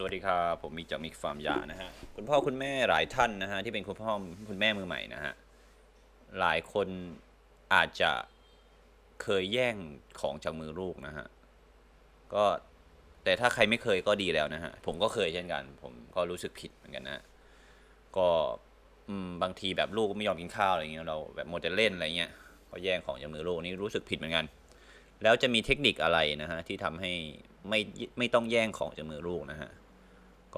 สวัสดีครับผมมีจากมิกฟาร์มยานะฮะคุณพ่อคุณแม่หลายท่านนะฮะที่เป็นคุณพ่อคุณแม่มือใหม่นะฮะหลายคนอาจจะเคยแย่งของจากมือลูกนะฮะก็แต่ถ้าใครไม่เคยก็ดีแล้วนะฮะผมก็เคยเช่นกัน ผมก็รู้สึกผิดเหมือนกันนะก็บางทีแบบลูกไม่ยอมกินข้าวอะไรเงี้ยเราแบบโมเดลเล่นอะไรเงี้ยก็แย่งของจากมือลูกนี่รู้สึกผิดเหมือนกัน แล้วจะมีเทคนิคอะไรนะฮะที่ทำให้ไม่ไม่ต้องแย่งของจากมือลูกนะฮะ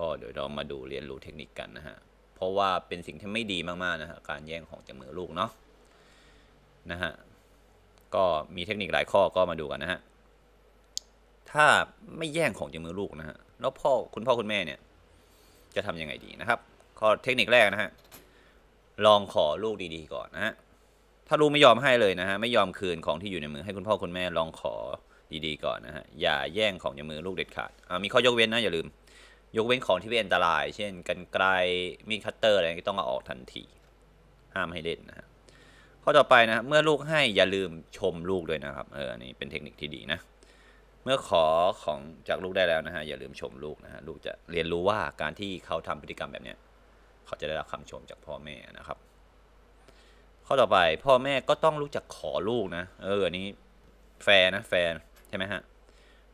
ก็เดี๋ยวเรามาดูเรียนรู้เทคนิคกันนะฮะ เพราะว่าเป็นสิ่งที่ไม่ดีมากๆนะฮะการแย่งของจากมือลูกเนาะนะฮะก็มีเทคนิคหลายข้อก็มาดูกันนะฮะถ้าไม่แย่งของจากมือลูกนะฮะแล้วพ่อคุณพ่อคุณแม่เนี่ย จะทำยังไงดีนะครับข้อเทคนิคแรกนะฮะลองขอลูกดีๆก่อนนะฮะถ้าลูกไม่ยอมให้เลยนะฮะไม่ยอมคืนของที่อยู่ในมือให้คุณพ่อคุณแม่ลองขอดีๆก่อนนะฮะอย่าแย่งของจากมือลูกเด็ดขาดอ่ามีข้อยกเว้นนะอย่าลืม ยกเว้นของที่เป็นอันตราย เช่นกันไกลมีดคัตเตอร์อะไรก็ต้องเอาออกทันที ห้ามให้เล่นนะฮะข้อต่อไปนะเมื่อลูกให้อย่าลืมชมลูกด้วยนะครับเอออันนี่เป็นเทคนิคที่ดีนะ เมื่อขอของจากลูกได้แล้วนะฮะอย่าลืมชมลูกนะฮะลูกจะเรียนรู้ว่าการที่เขาทำพฤติกรรมแบบเนี้ยเขาจะได้รับคำชมจากพ่อแม่นะครับ ข้อต่อไปพ่อแม่ก็ต้องรู้จักขอลูกนะเอออันนี้แฟนะแฟร์ใช่ไหมฮะ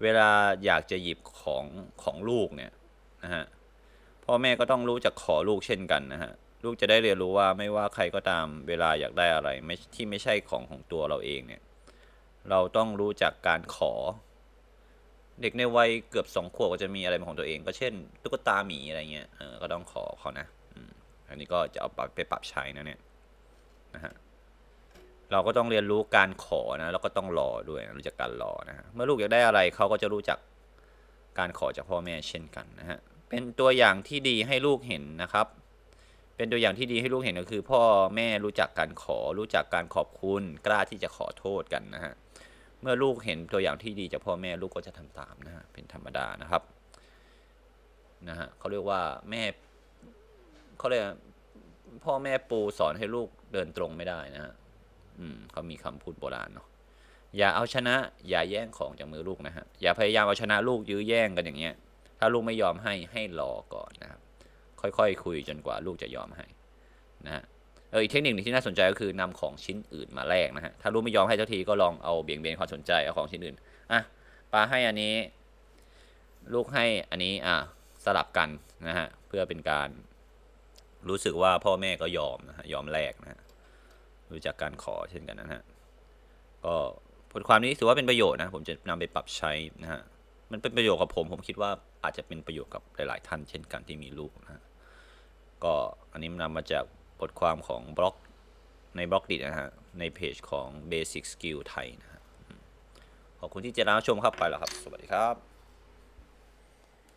เวลาอยากจะหยิบของของลูกเนี่ย นะฮะพ่อแม่ก็ต้องรู้จักขอลูกเช่นกันนะฮะลูกจะได้เรียนรู้ว่าไม่ว่าใครก็ตามเวลาอยากได้อะไรไม่ที่ไม่ใช่ของของตัวเราเองเนี่ยเราต้องรู้จักการขอ เด็กในวัยเกือบสองขวบก็จะมีอะไรเป็นของตัวเอง ก็เช่น ตุ๊กตาหมีอะไรเงี้ยเออก็ต้องขอเขานะอันนี้ก็จะเอาไปปรับใช้นะเนี่ยนะฮะเราก็ต้องเรียนรู้การขอนะแล้วก็ต้องรอด้วยนะรู้จักการรอนะฮะเมื่อลูกอยากได้อะไรเขาก็จะรู้จักการขอจากพ่อแม่เช่นกันนะฮะ เป็นตัวอย่างที่ดีให้ลูกเห็นนะครับ เป็นตัวอย่างที่ดีให้ลูกเห็นก็คือ พ่อแม่รู้จักการขอ รู้จักการขอบคุณ กล้าที่จะขอโทษกันนะฮะ เมื่อลูกเห็นตัวอย่างที่ดีจากพ่อแม่ลูกก็จะทำตามนะฮะ เป็นธรรมดานะครับ นะฮะเขาเรียกว่าแม่เขาเรียกพ่อแม่ปูสอนให้ลูกเดินตรงไม่ได้นะฮะ อืมเขามีคำพูดโบราณเนาะ อย่าเอาชนะ อย่าแย่งของจากมือลูกนะฮะ อย่าพยายามเอาชนะลูกยื้อแย่งกันอย่างเงี้ย ถ้าลูกไม่ยอมให้ให้รอก่อนนะครับ ค่อยๆคคุยจนกว่าลูกจะยอมให้นะฮะเอออีกเทคนิคหนึงที่น่าสนใจก็คือนำของชิ้นอื่นมาแลกนะฮะถ้าลูกไม่ยอมให้เจ้าทีก็ลองเอาเบี่ยงเบนความสนใจเอาของชิ้นอื่นอะป้าให้อันนี้ ลูกให้อันนี้อะสลับกันนะฮะเพื่อเป็นการรู้สึกว่าพ่อแม่ก็ยอมนะฮะยอมแลกนะฮะรู้จักการขอเช่นกันนะฮะก็บทความนี้ถือว่าเป็นประโยชน์นะผมจะนำไปปรับใช้นะฮะมันเป็นประโยชน์กับผมผมคิดว่า อาจจะเป็นประโยชน์กับหลาย ๆ ท่านเช่นกันที่มีลูกนะฮะก็อันนี้นำมาจากบทความของบล็อกในบล็อกดินะฮะ ในเพจของ Basic Skill ไทยนะฮะ ขอบคุณที่จะรับชมครับไปแล้วครับ สวัสดีครับ